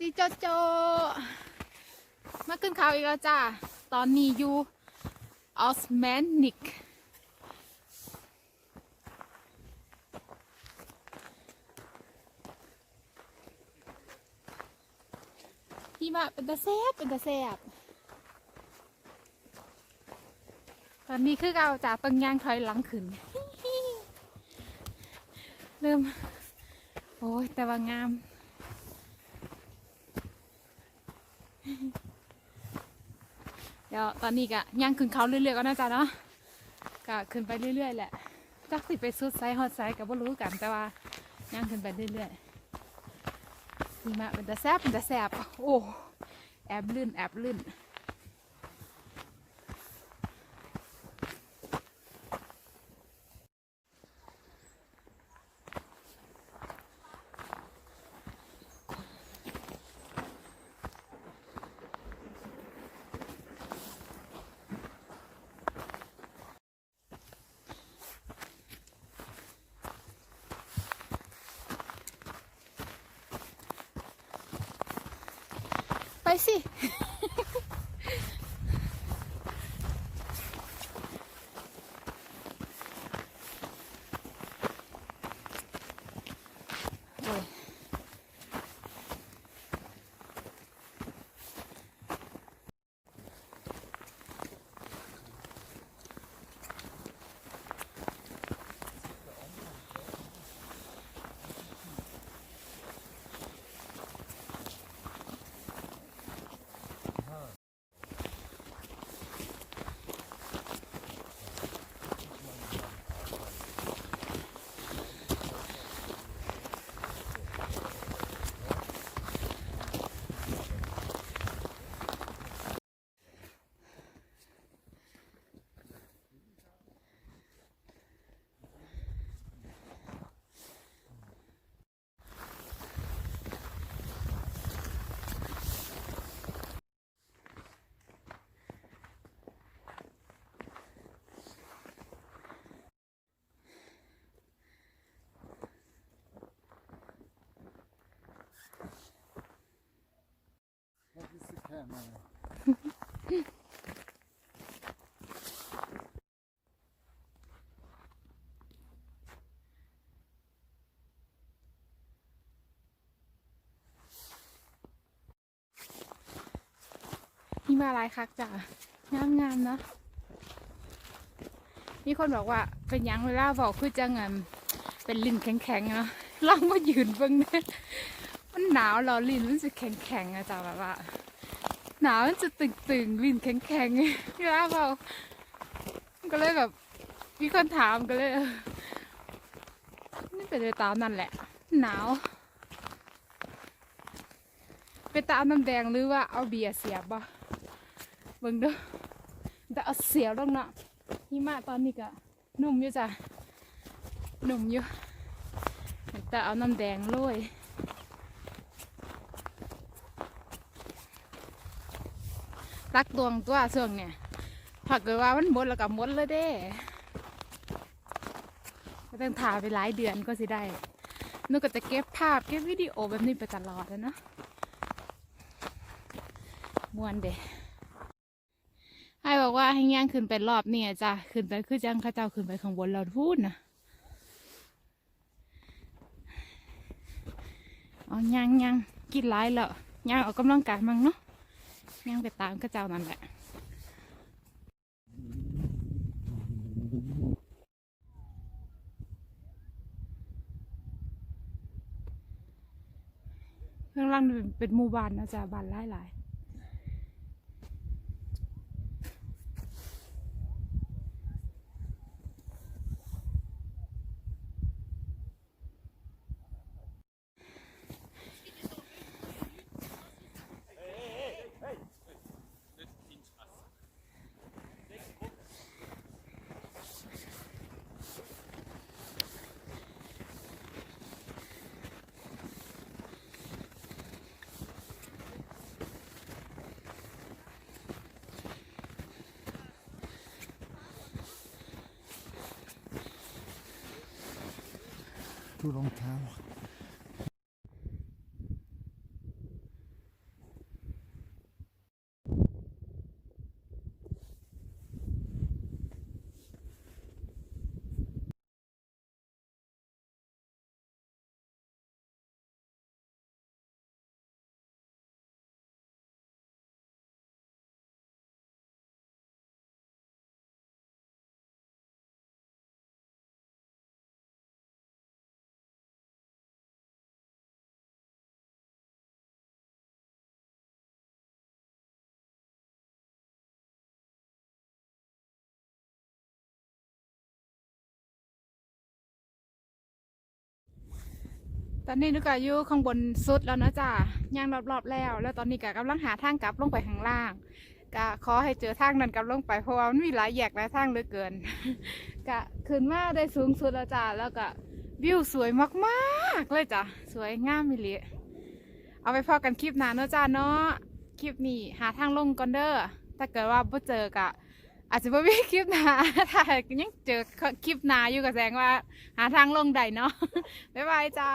ดีโจโจ มาขึ้นเขาอีกแล้วจ้า ตอนนี้อยู่ออสแมนิกพี่มาเป็นตาแซบเป็นตาแซบตอนนี้คือเราจะตังยางถอยหลังขึ้นเริ่ม โอ้ยแต่ว่างาม เดี๋ยวตอนนี้ก็ย่างขึ้นเขาเรื่อยๆก็น่าจะเนาะก็ขึ้นไปเรื่อยๆแหละจักสิไปสุดไซส์ฮอดไซส์ก็บ่รู้กันแต่ว่าย่างขึ้นไปเรื่อยๆหิมะเป็นตะแซบเป็นตะแซบโอ้แอบลื่นแอบลื่น ไนี่มาลายคักจ้ะงามงามนะมีคนบอกว่าเป็นยังเวลาบอกคือจังอันเป็นลิ้นแข็งๆเนาะลองมายืนเบิ่งเนี่ยมันหนาวเรอลิ้นมันจะแข็งๆอะจ้ะแบบว่า หนาวมันจะตึงๆลิ้นแข็งๆเวลาบอกก็เลยแบบมีคนถามก็เลยนี่เป็นไปตามนั่นแหละ หนาว ไปตามน้ำแดงหรือว่าเอาเบียร์เสียบบ่เบิ่งด้อแต่เอาเสียบแล้วเนาะหิมะตอนนี้ก็นุ่มอยู่จ้ะนุ่มอยู่แต่เอาน้ำแดงโรย รักดวงตัวเสื่องเนี่ยถ้าเกิดว่ามันหมดแล้วก็หมดเลยเด้ก็ต้องถ่ายไปหลายเดือนก็สิได้นึกก็จะเก็บภาพเก็บวิดีโอแบบนี้ไปตลอดแล้วเนาะมวนเด้ไอ้บอกว่าให้ย่างขึ้นไปรอบเนี่ยจ้ะขึ้นไปคือจังข้าเจ้าขึ้นไปข้างบนเราพูดนะเอาย่างย่างกินหลายแล้วย่างออกกำลังกายมั่งเนาะ ย่างไปตามก็เจ้านั่นแหละข้างล่างเป็นเป็นหมู่บ้านนะจ๊ะบ้านหลายห ลา ตอนนี้นุกก็อยู่ข้างบนสุดแล้วนะจ้าย่างรอบๆแล้ว แล้วตอนนี้ก็กำลังหาทางกลับลงไปข้างล่างก็ขอให้เจอทางนั้นกลับลงไปเพราะว่ามันมีหลายแยกหลายทางเหลือเกินก็ขึ้นมาได้สูงสุดแล้วจ้าแล้วก็วิวสวยมากๆเลยจ้ะสวยงามมิลิเอาไปพอกันคลิปหน้าเนาะจ้าเนาะคลิปนี้หาทางลงก่อนเด้อถ้าเกิดว่าบ่เจอกะ อาจจะไม่มีคลิปหนาถ้ายังเจอคลิปหนาอยู่กับแสงว่า หาทางลงได้เนาะบ๊ายบายจ้า